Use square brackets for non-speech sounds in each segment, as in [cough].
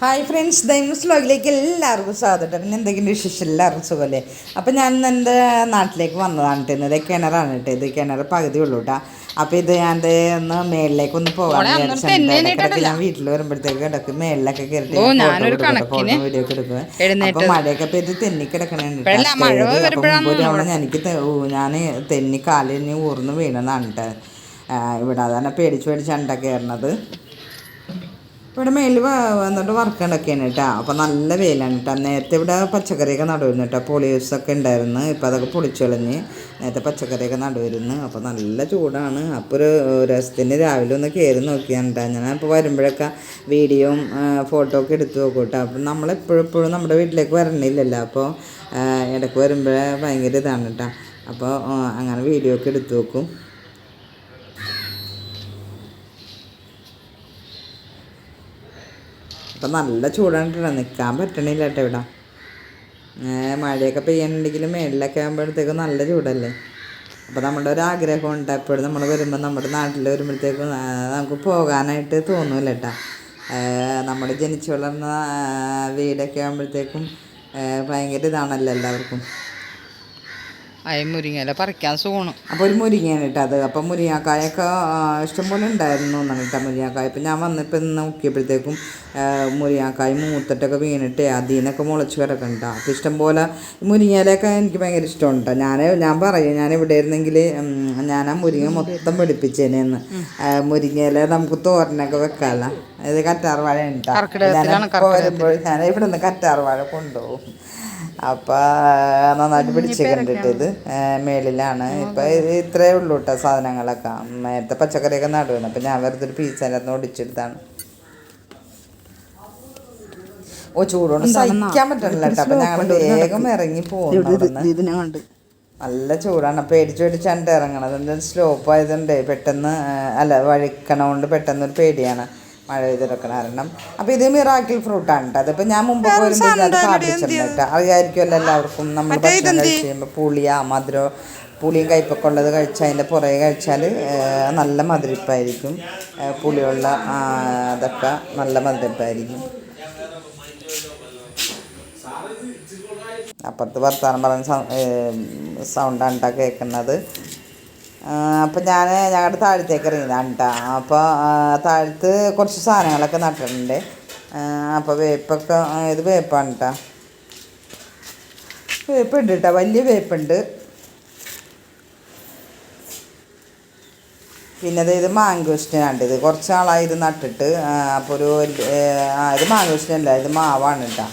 Hi friends ദൈവസ് വ്ലോഗിലേക്ക് എല്ലാവർക്കും സ്വാഗതം. പിന്നെ എന്തെങ്കിലും വിശേഷം? എല്ലാവർക്കും സുഖമല്ലേ? അപ്പോൾ ഞാൻ ഇന്ന് എന്റെ നാട്ടിലേക്ക് വന്നതാണ് കേട്ടോ. ഇന്നത് കിണറാണ് കേട്ടോ. ഇത് കിണർ പകുതി ഉള്ളൂ കേട്ടോ. അപ്പോൾ ഇത് ഞാൻ ഒന്ന് മേളിലേക്ക് ഒന്ന് പോകാൻ ഇടയ്ക്കിടയ്ക്ക് ഞാൻ വീട്ടിൽ വരുമ്പോഴത്തേക്ക് ഇടയ്ക്ക് മേളിലൊക്കെ കയറിട്ട് വീഡിയോ ഒക്കെ എടുക്കും. അപ്പോൾ മഴയൊക്കെ പെയ്ത് തെന്നി കിടക്കണുണ്ട് എനിക്ക് ഞാൻ തെന്നി കാലിന് ഊർന്ന് വീണതാണ് കേട്ടോ. ഇവിടെ അതാണ് പേടിച്ച് പേടിച്ചാണ് കയറണത്. ഇവിടെ മേലിൽ വന്നിട്ട് വർക്ക് ഉണ്ടാക്കിയാണ് കേട്ടോ അപ്പോൾ നല്ല വെയിലാണ് കേട്ടോ നേരത്തെ ഇവിടെ പച്ചക്കറിയൊക്കെ നടുവരുന്നു കേട്ടോ പൊളിയൂസൊക്കെ ഉണ്ടായിരുന്നു. ഇപ്പോൾ അതൊക്കെ പൊളിച്ചൊളിഞ്ഞ് നേരത്തെ പച്ചക്കറിയൊക്കെ നടുവരുന്നു അപ്പോൾ നല്ല ചൂടാണ്. അപ്പോൾ ഒരു രസത്തിന് രാവിലെ ഒന്ന് കയറി നോക്കിയാണ് കേട്ടോ ഞാൻ ഇപ്പോൾ വരുമ്പോഴൊക്കെ വീഡിയോയും ഫോട്ടോ ഒക്കെ എടുത്ത് നോക്കും കേട്ടോ അപ്പം നമ്മളെപ്പോഴും എപ്പോഴും നമ്മുടെ വീട്ടിലേക്ക് വരണില്ലല്ലോ. അപ്പോൾ ഇടയ്ക്ക് വരുമ്പോഴേ ഭയങ്കര ഇതാണ് കേട്ടോ അപ്പോൾ അങ്ങനെ വീഡിയോ ഒക്കെ എടുത്ത് നോക്കും. ഇപ്പം നല്ല ചൂടാണ് നിൽക്കാൻ പറ്റണില്ല കേട്ടോ ഇവിടെ മഴയൊക്കെ പെയ്യണമെങ്കിലും മേളിലൊക്കെ ആകുമ്പോഴത്തേക്കും നല്ല ചൂടല്ലേ? അപ്പോൾ നമ്മുടെ ഒരു ആഗ്രഹം ഉണ്ട് എപ്പോഴും നമ്മൾ വരുമ്പോൾ നമ്മുടെ നാട്ടിൽ വരുമ്പോഴത്തേക്കും നമുക്ക് പോകാനായിട്ട് തോന്നൂല കേട്ടോ നമ്മൾ ജനിച്ചു വളർന്ന വീടൊക്കെ ആകുമ്പോഴത്തേക്കും ഭയങ്കര ഇതാണല്ലോ എല്ലാവർക്കും. അയ മുരിങ്ങയില പറിക്കാൻ സുഖമാണ് അപ്പോൾ ഒരു മുരിങ്ങയാണ് കേട്ടോ അത്. അപ്പം മുരിങ്ങാക്കായൊക്കെ ഇഷ്ടംപോലെ ഉണ്ടായിരുന്നു എന്നാണ് കേട്ടോ മുരിങ്ങാക്കായ. ഇപ്പം ഞാൻ വന്നിപ്പോൾ ഇന്ന് നോക്കിയപ്പോഴത്തേക്കും മുരിങ്ങാക്കായ മൂത്തിട്ടൊക്കെ വീണിട്ട് അതിനൊക്കെ നിന്നൊക്കെ മുളച്ച് കിടക്കണ്ട അപ്പോൾ ഇഷ്ടംപോലെ മുരിങ്ങയിലൊക്കെ എനിക്ക് ഭയങ്കര ഇഷ്ടമുണ്ട് ഞാൻ ഞാൻ പറയും ഞാൻ ഇവിടെ ഇരുന്നെങ്കിൽ ഞാൻ ആ മുരിങ്ങ മൊത്തം പിടിപ്പിച്ചേനെന്ന് മുരിങ്ങയില നമുക്ക് തോരനൊക്കെ വെക്കാമല്ലോ ഇത് കറ്റാർവാഴ ഉണ്ടാകും വരുമ്പോൾ ഞാൻ ഇവിടെ നിന്ന് കറ്റാർവാഴ കൊണ്ടുപോകും. അപ്പോൾ നന്നായിട്ട് പിടിച്ചിട്ടുണ്ട് ഇത് മേളിലാണ്. ഇപ്പം ഇത്രയേ ഉള്ളൂ കേട്ടോ സാധനങ്ങളൊക്കെ. നേരത്തെ പച്ചക്കറിയൊക്കെ നടുവാണ്. അപ്പം ഞാൻ വെറുതെ ഒരു പീസ് അതിനകത്ത് ഒടിച്ചെടുത്താണ്. ഓ ചൂടോണ്ട് സഹിക്കാൻ പറ്റണില്ല കേട്ടോ അപ്പം ഞങ്ങൾ വേഗം ഇറങ്ങി പോകുന്നു നല്ല ചൂടാണ്. പേടിച്ച് പേടിച്ചാണ് ഇറങ്ങണത് സ്ലോപ്പ് ആയതുകൊണ്ട് പെട്ടെന്ന് അല്ല വഴിക്കണോണ്ട് പെട്ടെന്ന് ഒരു പേടിയാണ്. മഴ പെയ്തിറക്കണം കാരണം. അപ്പോൾ ഇത് മിറാക്കിൾ ഫ്രൂട്ടാണ് കേട്ടോ. അതിപ്പോൾ ഞാൻ മുമ്പ് അത് കാണിച്ചിട്ടുണ്ട് അറിയായിരിക്കുമല്ലോ എല്ലാവർക്കും നമ്മൾ ഭക്ഷണം കഴിച്ച് കഴിയുമ്പോൾ പുളിയാ മധുരം പുളിയും കയ്പൊക്കെ ഉള്ളത് കഴിച്ചാൽ അതിന്റെ പുറകെ കഴിച്ചാൽ നല്ല മധുരിപ്പായിരിക്കും. പുളിയുള്ള അതൊക്കെ നല്ല മധുരിപ്പായിരിക്കും. അപ്പുറത്ത് വർത്താനം പറഞ്ഞ സൗണ്ടാണ് കേട്ടോ കേൾക്കുന്നത്. അപ്പം ഞാൻ ഞങ്ങളുടെ താഴത്തേക്ക് ഇറങ്ങിയതാണ് കേട്ടോ അപ്പോൾ താഴത്ത് കുറച്ച് സാധനങ്ങളൊക്കെ നട്ടിട്ടുണ്ട്. അപ്പോൾ വേപ്പൊക്കെ ഇത് വേപ്പാണ് കേട്ടോ വേപ്പുണ്ട് കേട്ടോ വലിയ വേപ്പുണ്ട്. പിന്നെ അത് ഇത് മാങ്കോസ്റ്റിനാണ് ഇത്. കുറച്ച് നാളായി ഇത് നട്ടിട്ട് അപ്പോൾ ഒരു ഇത് മാങ്കോസ്റ്റിനല്ല ഇത് മാവാണ് കേട്ടോ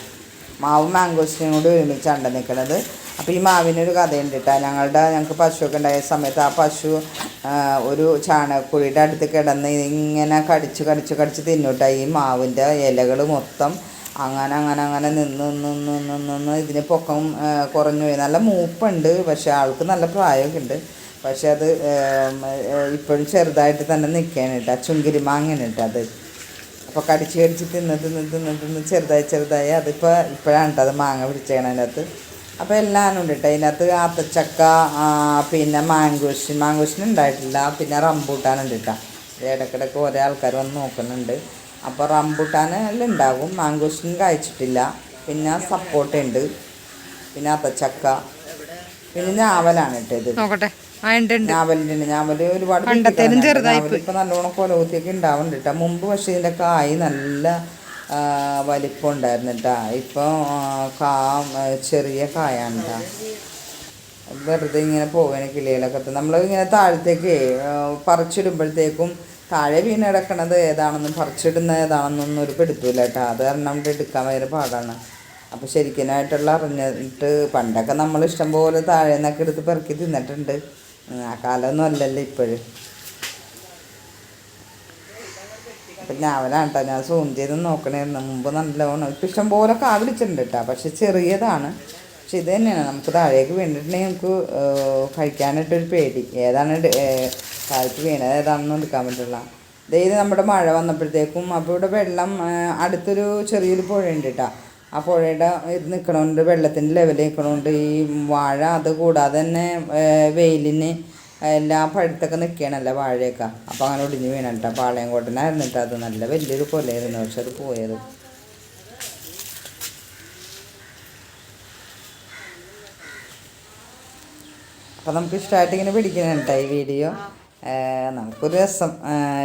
മാവും മാങ്കോസ്റ്റിനും കൂടി ഒരുമിച്ചാണ് നിൽക്കുന്നത് അപ്പോൾ ഈ മാവിനൊരു കഥയുണ്ട് കേട്ടോ ഞങ്ങളുടെ ഞങ്ങൾക്ക് പശുവൊക്കെ ഉണ്ടായ സമയത്ത് ആ പശു ഒരു ചാണകക്കുഴിയുടെ അടുത്ത് കിടന്ന് ഇങ്ങനെ കടിച്ച് കടിച്ച് കടിച്ച് തിന്നൂട്ടാ. ഈ മാവിന്റെ ഇലകൾ മൊത്തം അങ്ങനെ അങ്ങനെ അങ്ങനെ നിന്ന് നിന്ന് നിന്ന് നിന്ന് ഇതിന് പൊക്കം കുറഞ്ഞു പോയി. നല്ല മൂപ്പുണ്ട് പക്ഷേ ആൾക്ക് നല്ല പ്രായമൊക്കെ ഉണ്ട്. പക്ഷേ അത് ഇപ്പോഴും ചെറുതായിട്ട് തന്നെ നിൽക്കുകയാണ് കേട്ടോ ചുങ്കിരി മാങ്ങനെ കേട്ടോ അത്. അപ്പോൾ കടിച്ച് കടിച്ച് തിന്ന് തിന്ന് തിന്ന് തിന്ന് ചെറുതായി ചെറുതായി അതിപ്പോൾ ഇപ്പോഴാണ് കേട്ടോ അത് മാങ്ങ പിടിച്ചേക്കണ അതിനകത്ത് അപ്പോൾ എല്ലാം ഉണ്ട് കേട്ടോ അതിനകത്ത് ആത്തച്ചക്ക പിന്നെ മാങ്കോഷിൻ മാങ്കോഷിൻ ഉണ്ടായിട്ടില്ല. പിന്നെ റംബൂട്ടാൻ ഉണ്ട് കേട്ടോ ഇടയ്ക്കിടയ്ക്ക് ഓരോ ആൾക്കാർ വന്ന് നോക്കുന്നുണ്ട്. അപ്പോൾ റംബൂട്ടാൻ എല്ലാം ഉണ്ടാകും. മാങ്കോഷിൻ കഴിച്ചിട്ടില്ല. പിന്നെ സപ്പോർട്ട് ഉണ്ട്. പിന്നെ അത്തച്ചക്ക പിന്നെ ഞാവലാണ് കേട്ടോ ഇത്. നോക്കട്ടെ. ഞാവലിന്റെ ഞാവൽ ഒരുപാട് ഇപ്പം നല്ലോണം കൊലകുത്തിയൊക്കെ ഉണ്ടാവുന്നുണ്ട് കേട്ടോ മുമ്പ് പക്ഷേ ഇതിന്റെ കായ് നല്ല വലിപ്പം ഉണ്ടായിരുന്നു കേട്ടോ ഇപ്പോൾ കാ ചെറിയ കായാണ് കേട്ടോ വെറുതെ ഇങ്ങനെ പോവുകയാണ് കിളികളൊക്കെ നമ്മൾ ഇങ്ങനെ താഴത്തേക്ക് പറിച്ചിടുമ്പോഴത്തേക്കും താഴെ വീണ് കിടക്കണത് ഏതാണെന്നും പറിച്ചിടുന്ന ഏതാണെന്നൊന്നും ഒരു പെടുത്തൂല കേട്ടോ അത് കാരണം നമുക്ക് എടുക്കാൻ ഭയങ്കര പാടാണ്. അപ്പോൾ ശരിക്കനായിട്ടുള്ള അറിഞ്ഞിട്ട് പണ്ടൊക്കെ നമ്മൾ ഇഷ്ടംപോലെ താഴെ നിന്നൊക്കെ എടുത്ത് പെറുക്കി തിന്നിട്ടുണ്ട്. ആ കാലമൊന്നും അല്ലല്ലോ ഇപ്പോഴും. അപ്പം ഞാവലാണ് കേട്ടോ ഞാൻ സൂം ചെയ്ത് നോക്കണേന്ന് മുമ്പ് നല്ലോണം ഇപ്പം ഇഷ്ടം പോലെ കാവിളിച്ചിട്ടുണ്ട് കേട്ടോ പക്ഷെ ചെറിയതാണ്. പക്ഷെ ഇത് തന്നെയാണ്. നമുക്ക് താഴേക്ക് വീണിട്ടുണ്ടെങ്കിൽ നമുക്ക് കഴിക്കാനായിട്ടൊരു പേടി. ഏതാണ് താഴേക്ക് വീണത് ഏതാണെന്ന് എടുക്കാൻ പറ്റില്ല. ഇത് നമ്മുടെ മഴ വന്നപ്പോഴത്തേക്കും അപ്പോൾ ഇവിടെ വെള്ളം അടുത്തൊരു ചെറിയൊരു പുഴയുണ്ട് കേട്ടോ ആ പുഴയുടെ ഇത് നിൽക്കണോണ്ട് വെള്ളത്തിന്റെ ലെവൽ നിൽക്കണോണ്ട് ഈ വാഴ അത് കൂടാതെ തന്നെ വെയിലിന് എല്ലാം പഴുത്തൊക്കെ നിൽക്കുകയാണല്ലോ വാഴയൊക്കെ? അപ്പോൾ അങ്ങനെ ഒടിഞ്ഞ് വീണട്ടോ പാളയം കോട്ടനായിരുന്നിട്ട് അത്. നല്ല വലിയൊരു കൊലയായിരുന്നു. പക്ഷെ അത് പോയത്. അപ്പം നമുക്ക് ഇഷ്ടമായിട്ട് ഇങ്ങനെ പിടിക്കുന്നുണ്ട് ഈ വീഡിയോ. നമുക്കൊരു രസം.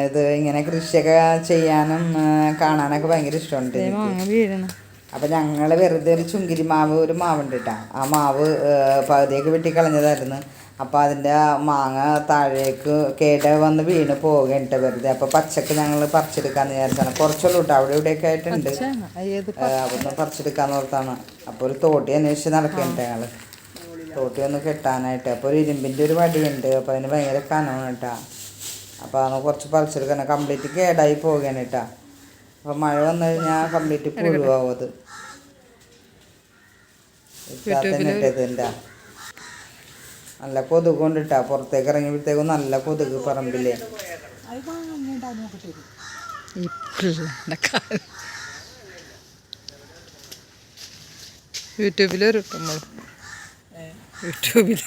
ഇത് ഇങ്ങനെ കൃഷിയൊക്കെ ചെയ്യാനും കാണാനൊക്കെ ഭയങ്കര ഇഷ്ടമുണ്ട് അപ്പം ഞങ്ങൾ വെറുതെ ഒരു ചുങ്കിരി മാവ് ഒരു മാവുണ്ട് കേട്ടോ ആ മാവ് പകുതിയൊക്കെ വെട്ടിക്കളഞ്ഞതായിരുന്നു അപ്പോൾ അതിന്റെ മാങ്ങ താഴേക്ക് കേട വന്ന് വീണ് പോകേണ്ട വെറുതെ. അപ്പോൾ പച്ചക്ക് ഞങ്ങൾ പറിച്ചെടുക്കാമെന്ന് വിചാരിച്ചാണ്. കുറച്ചുള്ളൂ കേട്ടോ അവിടെ ഇവിടെയൊക്കെ ആയിട്ടുണ്ട്. അതൊന്ന് പറിച്ചെടുക്കാന്ന് ഓർത്താണ്. അപ്പോൾ ഒരു തോട്ടി അന്വേഷിച്ച് നടക്കുന്നുണ്ട് ഞങ്ങൾ തോട്ടി ഒന്ന് കെട്ടാനായിട്ട്. അപ്പോൾ ഒരു ഇരുമ്പിന്റെ ഒരു വടിയുണ്ട്. അപ്പോൾ അതിന് ഭയങ്കര കനമാണ് കേട്ടോ അപ്പോൾ അതൊന്ന് കുറച്ച് പറിച്ചെടുക്കണം കംപ്ലീറ്റ് കേടായി പോവുകയാണ് കേട്ടോ അപ്പോൾ മഴ വന്നു കഴിഞ്ഞാൽ കംപ്ലീറ്റ് പുഴുവാവും അത്. ഇതിന്റെ നല്ല കൊതുക് കൊണ്ടിട്ടാ പുറത്തേക്ക് ഇറങ്ങിയപ്പോഴത്തേക്കും നല്ല കൊതുക് പറമ്പില്ലേ നമ്മൾ യൂട്യൂബിൽ ഒരു നമ്മൾ യൂട്യൂബിൽ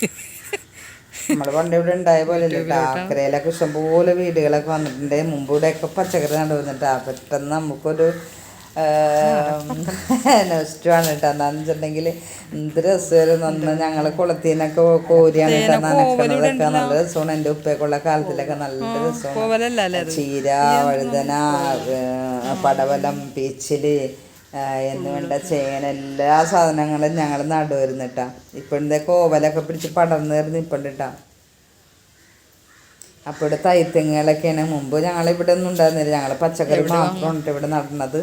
നമ്മൾ പണ്ട് ഇവിടെ ഉണ്ടായ പോലെ ടാക്കരയിലൊക്കെ ഇഷ്ടംപോലെ വീടുകളൊക്കെ വന്നിട്ടുണ്ട്. മുമ്പ് ഇവിടെയൊക്കെ പച്ചക്കറി നടന്നിട്ടാ പെട്ടെന്ന് നമുക്കൊരു നെക്സ്റ്റുമാണ് കേട്ടോ [laughs] എന്താന്ന് വെച്ചിട്ടുണ്ടെങ്കിൽ എന്ത് രസമായിരുന്നു. അന്ന് ഞങ്ങൾ കുളത്തിനൊക്കെ കോരിയാണ് കേട്ടോ നനക്കണതൊക്കെ നല്ല രസമാണ്. എന്റെ ഉപ്പയൊക്കെയുള്ള കാലത്തിലൊക്കെ നല്ല രസമാണ്. ചീര വഴുതന പടവലം പീച്ചിൽ എന്ന് വേണ്ട ചേന എല്ലാ സാധനങ്ങളും ഞങ്ങൾ നടുവരുന്നിട്ടാ ഇപ്പഴത്തെ കോവലൊക്കെ പിടിച്ച് പടർന്നിരുന്നു ഇപ്പം കേട്ടാ അപ്പോൾ ഇവിടെ തൈത്തെങ്ങുകളൊക്കെയാണ് മുമ്പ് ഞങ്ങൾ ഇവിടെ ഒന്നും ഉണ്ടായിരുന്നില്ല. ഞങ്ങൾ പച്ചക്കറി മാത്രമാണ് ട്ടോ ഇവിടെ നടന്നത്.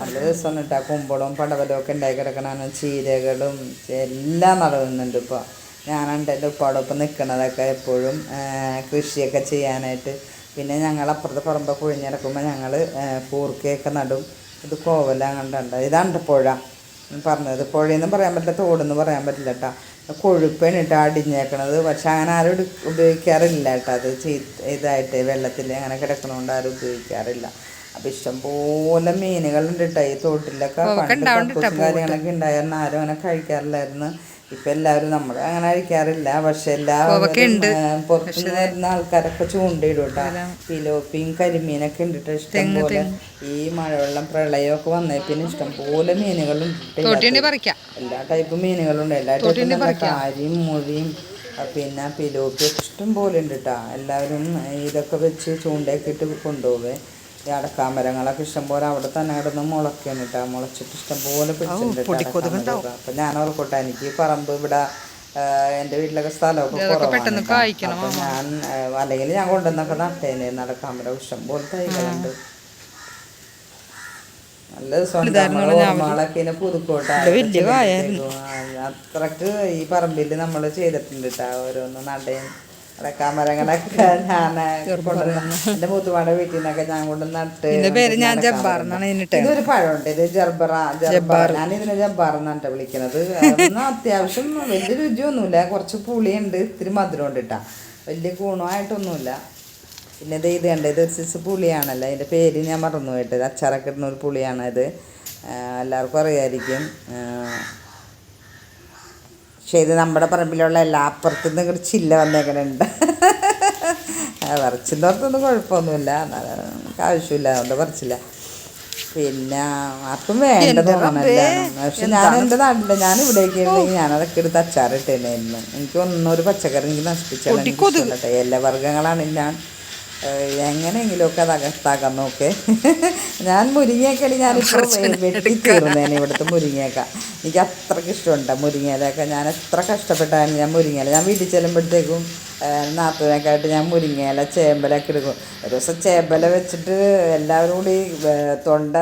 നല്ല രസമാണ് കേട്ടോ. കുമ്പളവും പടവലും ഒക്കെ ഉണ്ടായി കിടക്കണ ചീരകളും എല്ലാം നടക്കുന്നുണ്ട് ഇപ്പോൾ ഞാനുണ്ട് എന്റെ ഉപ്പാടൊപ്പം നിൽക്കണതൊക്കെ എപ്പോഴും കൃഷിയൊക്കെ ചെയ്യാനായിട്ട്. പിന്നെ ഞങ്ങൾ അപ്പുറത്തെ പറമ്പ് കുഴിഞ്ഞിറക്കുമ്പോൾ ഞങ്ങൾ കൂർക്കയൊക്കെ നടും. ഇത് കോവല കണ്ടുണ്ട് ഇതാണ് പുഴ പറഞ്ഞത്. പുഴയെന്നും പറയാൻ പറ്റില്ല തോടെന്ന് പറയാൻ പറ്റില്ല കേട്ടോ. കൊഴുപ്പാണ് കേട്ടോ അടിഞ്ഞേക്കണത്. പക്ഷെ അങ്ങനെ ആരും ഉപയോഗിക്കാറില്ല കേട്ടോ. അത് ചീത്ത ഇതായിട്ട് വെള്ളത്തിൽ അങ്ങനെ കിടക്കണോണ്ട് ആരും ഉപയോഗിക്കാറില്ല. അപ്പം ഇഷ്ടംപോലെ മീനുകളുണ്ട് കേട്ടോ. ഈ തോട്ടിലൊക്കെ പണ്ട് കാര്യങ്ങളൊക്കെ ഉണ്ടായിരുന്നു ആരും അങ്ങനെ കഴിക്കാറില്ലായിരുന്നു. ഇപ്പം എല്ലാവരും നമ്മൾ അങ്ങനെ കഴിക്കാറില്ല പക്ഷെ എല്ലാവരും പുറത്തു പുറത്തുനിന്ന് വരുന്ന ആൾക്കാരൊക്കെ ചൂണ്ടയിടും കേട്ടോ പിലോപ്പിയും കരിമീനൊക്കെ ഉണ്ട് ഇഷ്ടം പോലെ. ഈ മഴവെള്ളം പ്രളയമൊക്കെ വന്നേ പിന്നെ മീനുകളുണ്ട്. ഇതിനകത്ത്. തോട്ടിയുണ്ടെങ്കിൽ പറിക്കാം. എല്ലാ ടൈപ്പ് മീനുകളുണ്ട്. എല്ലാ ടൈപ്പും നല്ല കാരിയും മുഴിയും പിന്നെ പിലോപ്പിയൊക്കെ ഇഷ്ടം പോലെ ഉണ്ട് കേട്ടോ എല്ലാവരും ഇതൊക്കെ വെച്ച് ചൂണ്ടയൊക്കെ ഇട്ട് കൊണ്ടുപോവേ. അടക്കാമരങ്ങളൊക്കെ ഇഷ്ടം പോലെ അവിടെ തന്നെ കിടന്ന് മുളക്കാണ് കേട്ടോ. മുളച്ചിട്ട് ഇഷ്ടംപോലെ പിടിച്ചിട്ടുണ്ട് അപ്പം ഞാൻ ഓർക്കോട്ടെ എനിക്ക് പറമ്പ് ഇവിടെ എന്റെ എന്റെ വീട്ടിലൊക്കെ സ്ഥലമൊക്കെ കുറവാണ്. അപ്പൊ ഞാൻ അല്ലെങ്കിൽ ഞാൻ കൊണ്ടുവന്നൊക്കെ നട്ടേനെ. നടക്കാമരം ഇഷ്ടം ഇഷ്ടംപോലെ തൈകളുണ്ട്. നല്ല രസമാണ് പുതുക്കോട്ടെ അത്രയ്ക്ക് ഈ പറമ്പിൽ നമ്മൾ ചെയ്തിട്ടുണ്ട് കേട്ടോ. ഓരോന്ന് നടയും അടക്കാമരങ്ങളൊക്കെ ഞാൻ എന്റെ മൂത്തുമാടെ വീട്ടിൽ നിന്നൊക്കെ ഞാൻ കൊണ്ട് നട്ട് പേര് ഞാൻ ജബ്ബാർ എന്നാണ് ഇതിനിട്ട് ഇതൊരു പഴമുണ്ട്. ഇത് ജർബറ ജബ്ബാർ. ഞാൻ ഇതിനെ ജബ്ബാർ എന്നാണ് വിളിക്കുന്നത് അതൊന്നും അത്യാവശ്യം വലിയ രുചിയൊന്നുമില്ല. കുറച്ച് പുളിയുണ്ട്. ഇത്തിരി മധുരമുണ്ട് കേട്ടാ. വലിയ ഗുണമായിട്ടൊന്നുമില്ല. പിന്നെ ഇത് ഇത് കണ്ട്? ഇത് ഒരു സിസ് പുളിയാണല്ലോ. അതിന്റെ പേര് ഞാൻ മറന്നു പോയിട്ട് അച്ചാറൊക്കെ ഇടുന്ന ഒരു പുളിയാണ് ഇത്. എല്ലാവർക്കും അറിയായിരിക്കും. പക്ഷേ ഇത് നമ്മുടെ പറമ്പിലുള്ള എല്ലാ അപ്പുറത്തു നിന്ന് ഇങ്ങോട്ട് ചില്ല വന്നേക്കണുണ്ട്. പറിച്ചിന്നോർത്തൊന്നും കുഴപ്പമൊന്നുമില്ല. നമുക്ക് ആവശ്യമില്ല. അതുകൊണ്ട് പറിച്ചില്ല. പിന്നെ ആർക്കും വേണ്ടത് പക്ഷെ ഞാൻ എന്റെ നാട്ടിൽ ഞാൻ ഇവിടേക്ക് ഉണ്ടെങ്കിൽ ഞാൻ അതൊക്കെ എടുത്ത് അച്ചാറിട്ടേനായിരുന്നു എനിക്ക് ഒന്നൊരു ഒരു പച്ചക്കറി എനിക്ക് നശിപ്പിച്ചാൽ എല്ലാ വർഗങ്ങളാണ് ഞാൻ എങ്ങനെയെങ്കിലുമൊക്കെ അത് അകത്താക്കാൻ നോക്കേ ഞാൻ മുരിങ്ങയൊക്കെ ഞാനിപ്പോൾ വെട്ടി തീർന്നേനെ ഇവിടുത്തെ മുരിങ്ങയൊക്ക. എനിക്ക് അത്രയ്ക്ക് ഇഷ്ടമുണ്ട് മുരിങ്ങയിലൊക്കെ. ഞാൻ എത്ര കഷ്ടപ്പെട്ടാണ് ഞാൻ മുരിങ്ങയില. ഞാൻ വീട്ടിൽ ചെല്ലുമ്പോഴത്തേക്കും നാത്തൂനൊക്കെ ആയിട്ട് ഞാൻ മുരിങ്ങയില ചേമ്പലൊക്കെ എടുക്കും ഒരു ദിവസം ചേമ്പല വെച്ചിട്ട് എല്ലാവരും കൂടി തൊണ്ട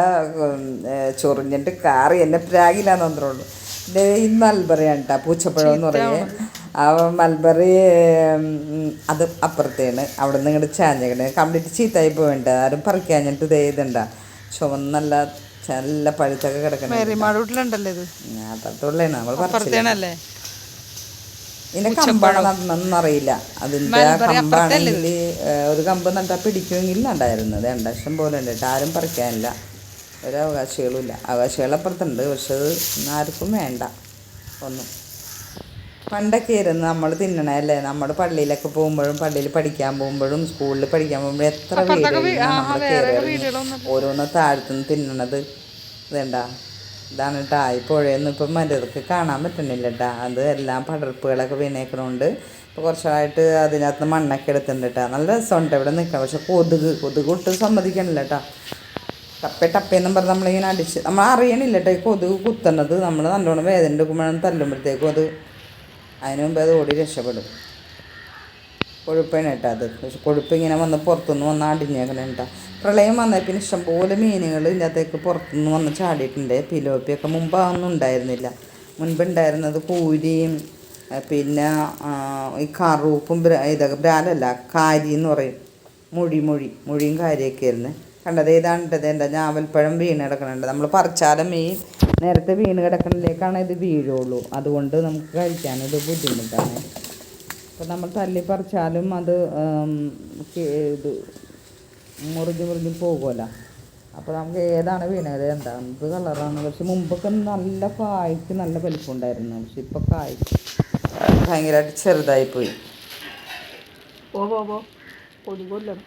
ചൊറിഞ്ഞിട്ട് കാറി എന്നെ പ്രാഗില്ലാന്ന് തോന്നുള്ളൂ ഇന്ന് അൽബറയാണ് കേട്ടോ പൂച്ചപ്പഴം എന്ന് പറയേ. ആ മൽബറി അത് അപ്പുറത്തേണ്. അവിടെ നിന്ന് ഇങ്ങോട്ട് ചാഞ്ഞിക്കണ്. കംപ്ലീറ്റ് ചീത്തായി പോകണ്ട ആരും പറിക്കാഞ്ഞിട്ട് ഇത് ഇതുണ്ട. ചുവന്നല്ല നല്ല പഴുത്തൊക്കെ കിടക്കണം അതത്തുള്ളേണ് നമ്മൾ പറിച്ചില്ല. ഇതിന്റെ കമ്പാണ് നടണമെന്ന് അറിയില്ല. അതിന്റെ കമ്പാണെങ്കിൽ ഒരു കമ്പ് നട്ടാൽ പിടിക്കുമെങ്കിൽ ഉണ്ടായിരുന്നത് രണ്ടക്ഷം പോലെ ഉണ്ട് കേട്ടോ ആരും പറിക്കാനില്ല. ഒരു അവകാശികളുമില്ല അവകാശികൾ അപ്പുറത്തുണ്ട്. പക്ഷെ അത് ആർക്കും വേണ്ട. ഒന്നും. പണ്ടൊക്കെ ആയിരുന്നു നമ്മൾ തിന്നണല്ലേ നമ്മൾ പള്ളിയിലൊക്കെ പോകുമ്പോഴും പള്ളിയിൽ പഠിക്കാൻ പോകുമ്പോഴും സ്കൂളിൽ പഠിക്കാൻ പോകുമ്പോഴും എത്ര വീടുകളിൽ ഓരോന്ന് താഴ്ത്തുനിന്ന് തിന്നണത്. ഇതേണ്ടാ? ഇതാണ് കേട്ടോ ഈ പുഴയൊന്നും ഇപ്പം മരർക്ക് കാണാൻ പറ്റുന്നില്ല കേട്ടാ അത് എല്ലാം പടർപ്പുകളൊക്കെ വീണേക്കണോണ്ട് ഇപ്പോൾ കുറച്ചായിട്ട് അതിനകത്ത് മണ്ണൊക്കെ എടുത്തിട്ടുണ്ട് കേട്ടാ നല്ല രസമുണ്ട് ഇവിടെ നിൽക്കണം പക്ഷെ കൊതുക് കൊതുക് ഒട്ടും സമ്മതിക്കണില്ല കേട്ടാ ടപ്പേ ടപ്പേന്നും പറഞ്ഞ് നമ്മളിങ്ങനെ അടിച്ച് നമ്മൾ അറിയണില്ല കേട്ടോ ഈ കൊതുക് കുത്തുന്നത് നമ്മൾ നല്ലോണം വേദന എടുക്കുമ്പോഴാണ് തല്ലുമ്പോഴത്തേക്കും അത് അതിന് മുമ്പേ അത് ഓടി രക്ഷപ്പെടും. കൊഴുപ്പാണ് കേട്ടോ അത് കൊഴുപ്പ് ഇങ്ങനെ വന്ന് പുറത്തുനിന്ന് വന്ന് അടിഞ്ഞേക്കണം കേട്ടോ. പ്രളയം വന്നാൽ പിന്നെ ഇഷ്ടംപോലെ മീനുകൾ ഇതിന്റെ അകത്തേക്ക് പുറത്തുനിന്ന് വന്ന് ചാടിയിട്ടുണ്ട്. പിലോപ്പിയൊക്കെ മുമ്പ് അതൊന്നും ഉണ്ടായിരുന്നില്ല മുൻപുണ്ടായിരുന്നത് കൂരിയും പിന്നെ ഈ കറൂപ്പും ഇതൊക്കെ ബ്രാലല്ല കാരി എന്ന് പറയും. മുഴി മുഴി മുഴിയും കാര്യമൊക്കെ ആയിരുന്നു കണ്ടത് ഏതാണ്ടത് എന്താ ഞാവൽപ്പഴം വീണ് കിടക്കണുണ്ട്. നമ്മൾ പറിച്ചാലും ഈ നേരത്തെ വീണ് കിടക്കണിലേക്കാണ് ഇത് വീഴുള്ളൂ. അതുകൊണ്ട് നമുക്ക് കഴിക്കാനത് ബുദ്ധിമുട്ടാണ്. അപ്പോൾ നമ്മൾ തല്ലി പറിച്ചാലും അത് ഇത് മുറിഞ്ഞ് മുറിഞ്ഞ് പോകുമല്ലോ. അപ്പോൾ നമുക്ക് ഏതാണ് വീണത്? എന്താ? എന്ത് കളറാണ്? പക്ഷെ മുമ്പൊക്കെ നല്ല കായ്ക്ക് നല്ല വലിപ്പമുണ്ടായിരുന്നു പക്ഷെ ഇപ്പോൾ കായ് ഭയങ്കരമായിട്ട് ചെറുതായിപ്പോയി. പോ പോ പോ. കൊതുകൊല്ലണം